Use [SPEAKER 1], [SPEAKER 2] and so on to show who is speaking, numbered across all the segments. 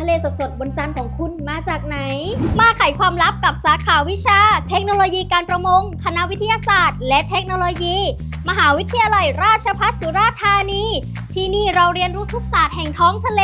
[SPEAKER 1] ทะเลสดๆ บนจานของคุณมาจากไหน มาไขความลับกับสาขาวิชา เทคโนโลยีการประมง คณะวิทยาศาสตร์ และเทคโนโลยี มหาวิทยาลัยราชภัฏสุราษฎร์ธานี ที่นี่เราเรียนรู้ทุกศาสตร์แห่งท้องทะเล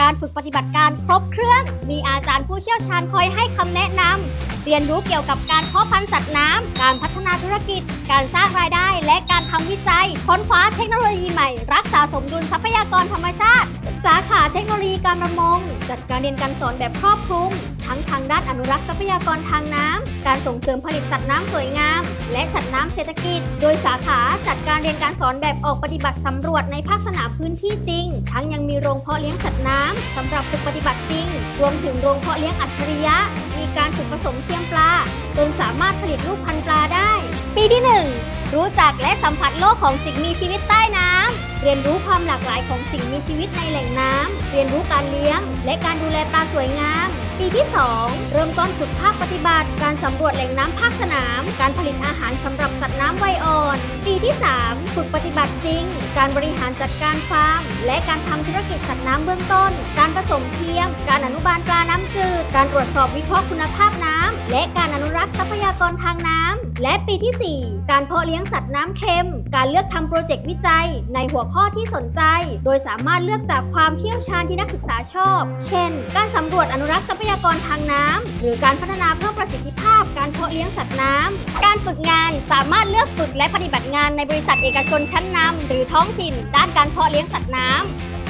[SPEAKER 1] การฝึกปฏิบัติการครบเครื่อง มีอาจารย์ผู้เชี่ยวชาญคอยให้คำแนะนำเรียนรู้เกี่ยวกับการเพาะพันธุ์สัตว์น้ำ การพัฒนาธุรกิจ การสร้างรายได้ และการทำวิจัย ค้นคว้าเทคโนโลยีใหม่ รักษาสมดุลทรัพยากรธรรมชาติ สาขาเทคโนโลยีการประมง จัดการเรียนการสอนแบบครอบคลุม ทั้งทางด้านอนุรักษ์ทรัพยากรทางน้ำ การส่งเสริมผลิตสัตว์น้ำสวยงาม และสัตว์น้ำเศรษฐกิจ โดยสาขาจัดการเรียนการสอนแบบออกปฏิบัติสำรวจในภาคสนามพื้นที่จริง ทั้งยังมีโรงเพาะเลี้ยงสัตว์น้ำสำหรับฝึกปฏิบัติจริง รวมถึงโรงเพาะเลี้ยงอัจฉริยะ มีการฝึกผสมเทียมปลาจนสามารถผลิตลูกพันธุ์ปลาได้ ปีที่ 1 รู้จักและสัมผัสโลกของสิ่งมีชีวิตใต้น้ำ เรียนรู้ความหลากหลายของสิ่งมีชีวิตในแหล่งน้ำ เรียนรู้การเลี้ยง และการดูแลปลาสวยงาม ปีที่ 2 เริ่มต้นฝึกภาคปฏิบัติ การสำรวจแหล่งน้ำภาคสนาม การผลิตอาหารสำหรับสัตว์น้ำไวอ่อน ปีที่ 3 ฝึกปฏิบัติจริง การบริหารจัดการฟาร์ม และการทำธุรกิจสัตว์น้ำเบื้องต้น การผสมเทียม การอนุบาลปลาน้ำจืด การตรวจสอบวิเคราะห์คุณภาพน้ำ และการอนุรักษ์ทรัพยากรทางน้ำ และปีที่ 4 การเพาะเลี้ยงสัตว์น้ำเค็ม การเลือกทำโปรเจกต์วิจัย ในหัวข้อที่สนใจ โดยสามารถเลือกจากความเชี่ยวชาญที่นักศึกษาชอบ เช่น การสำรวจอนุรักษ์ทรัพยากรทางน้ำ หรือการพัฒนาเพิ่มประสิทธิภาพ การเพาะเลี้ยงสัตว์น้ำ การฝึกงานสามารถเลือกฝึกและปฏิบัติงานในบริษัทเอกชนชั้นนำหรือท้องถิ่น ด้านการเพาะเลี้ยงสัตว์น้ำ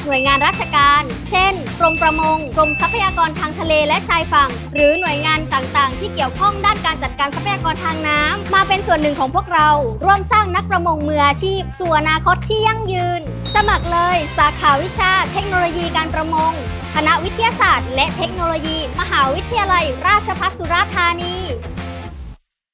[SPEAKER 1] หน่วยงานราชการ เช่น กรมประมง กรมทรัพยากรทางทะเลและชายฝั่ง หรือหน่วยงานต่างๆ ที่เกี่ยวข้องด้านการจัดการทรัพยากรทางน้ำมาเป็นส่วนหนึ่งของพวกเรา ร่วมสร้างนักประมงมืออาชีพ สู่อนาคตที่ยั่งยืน สมัครเลย สาขาวิชา เทคโนโลยีการประมง คณะวิทยาศาสตร์ และเทคโนโลยี มหาวิทยาลัย ราชภัฏสุราษฎร์ธานี